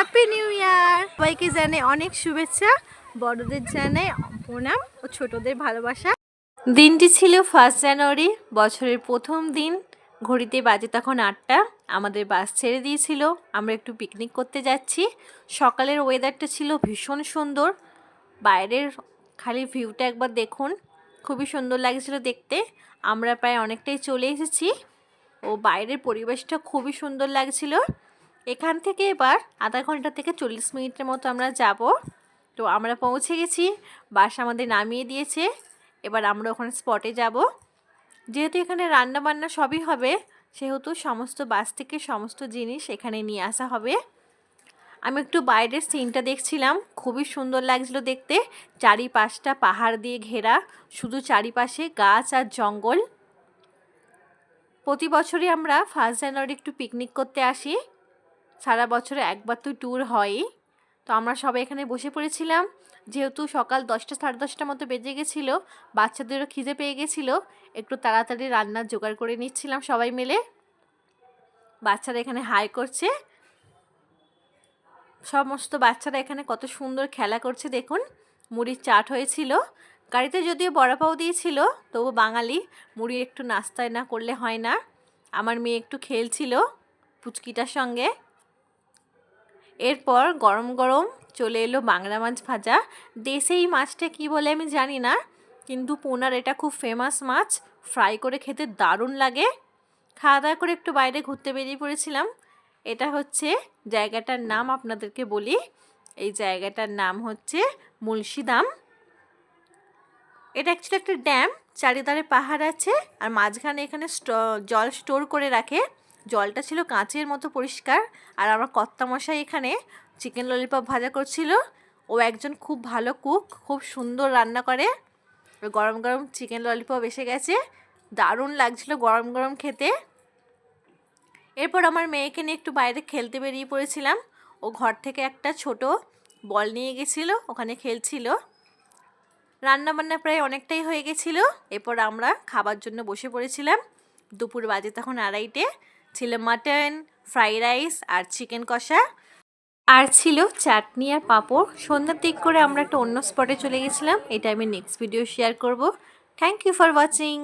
সবাইকে জানে অনেক শুভেচ্ছা। বড়দের জানাই প্রণাম ও ছোটদের ভালোবাসা। দিনটি ছিল ফার্স্ট জানুয়ারি বছরের প্রথম দিন। ঘড়িতে বাজে তখন আটটা। আমাদের বাস ছেড়ে দিয়েছিল। আমরা একটু পিকনিক করতে যাচ্ছি। সকালের ওয়েদারটা ছিল ভীষণ সুন্দর। বাইরের খালি ভিউটা একবার দেখুন। খুবই সুন্দর লাগছিল দেখতে। আমরা প্রায় অনেকটাই চলে এসেছি। ও বাইরের পরিবেশটা খুবই সুন্দর লাগছিল। এখান থেকে এবার আধা ঘণ্টা থেকে চল্লিশ মিনিটের মতো আমরা যাব। তো আমরা পৌঁছে গেছি, বাস আমাদের নামিয়ে দিয়েছে। এবার আমরা ওখানে স্পটে যাব। যেহেতু এখানে রান্না বান্না সবই হবে, সেহেতু সমস্ত বাস থেকে সমস্ত জিনিস এখানে নিয়ে আসা হবে। আমি একটু বাইরের সিনটা দেখছিলাম, খুবই সুন্দর লাগছিল দেখতে। চারিপাশটা পাহাড় দিয়ে ঘেরা, শুধু চারিপাশে গাছ আর জঙ্গল। প্রতি বছরই আমরা ফার্স্ট জানুয়ারি একটু পিকনিক করতে আসি। সারা বছরে একবার তো ট্যুর হয়ই। তো আমরা সবাই এখানে বসে পড়েছিলাম। যেহেতু সকাল দশটা, সাড়ে দশটার মতো বেজে গেছিল, বাচ্চাদেরও খিদে পেয়ে গেছিল, একটু তাড়াতাড়ি রান্নার জোগাড় করে নিচ্ছিলাম সবাই মিলে। বাচ্চারা এখানে হাই করছে। সমস্ত বাচ্চারা এখানে কত সুন্দর খেলা করছে দেখুন। মুড়ির চাট হয়েছিল। গাড়িতে যদিও বড়াপাও দিয়েছিল, তবু বাঙালি, মুড়ি একটু নাস্তায় না করলে হয় না। আমার মেয়ে একটু খেলছিল পুচকিটার সঙ্গে। এরপর গরম গরম চলে এলো বাংলা মাছ ভাজা। দেশে এই মাছটা কী বলে আমি জানি না, কিন্তু পোনার এটা খুব ফেমাস মাছ। ফ্রাই করে খেতে দারুণ লাগে। খাওয়া দাওয়া করে একটু বাইরে ঘুরতে বেরিয়ে পড়েছিলাম। এটা হচ্ছে জায়গাটার নাম আপনাদেরকে বলি। এই জায়গাটার নাম হচ্ছে মুলশিদাম। এটা অ্যাকচুয়ালি একটা ড্যাম চারিধারে পাহাড় আছে, আর মাঝখানে এখানে জল স্টোর করে রাখে। জলটা ছিল কাঁচের মতো পরিষ্কার, আর আমার কর্তামশাই এখানে চিকেন ললিপপ ভাজা করছিল। ও একজন খুব ভালো কুক খুব সুন্দর রান্না করে। গরম গরম চিকেন ললিপপ এসে গেছে। দারুণ লাগছিল গরম গরম খেতে। এরপর আমার মেয়েকে নিয়ে একটু বাইরে খেলতে বেরিয়ে পড়েছিলাম। ও ঘর থেকে একটা ছোট বল নিয়ে গেছিল, ওখানে খেলছিল। রান্না বান্না প্রায় অনেকটাই হয়ে গেছিল। এরপর আমরা খাবার জন্য বসে পড়েছিলাম। দুপুর বাজে তখন আড়াইটে। ছিল মাটন, ফ্রাইড রাইস আর চিকেন কষা। আর ছিল চাটনি আর পাঁপড়। সন্ধ্যার দিক করে আমরা একটা অন্য স্পটে চলে গেছিলাম। এটা আমি নেক্সট ভিডিও শেয়ার করব। Thank you for watching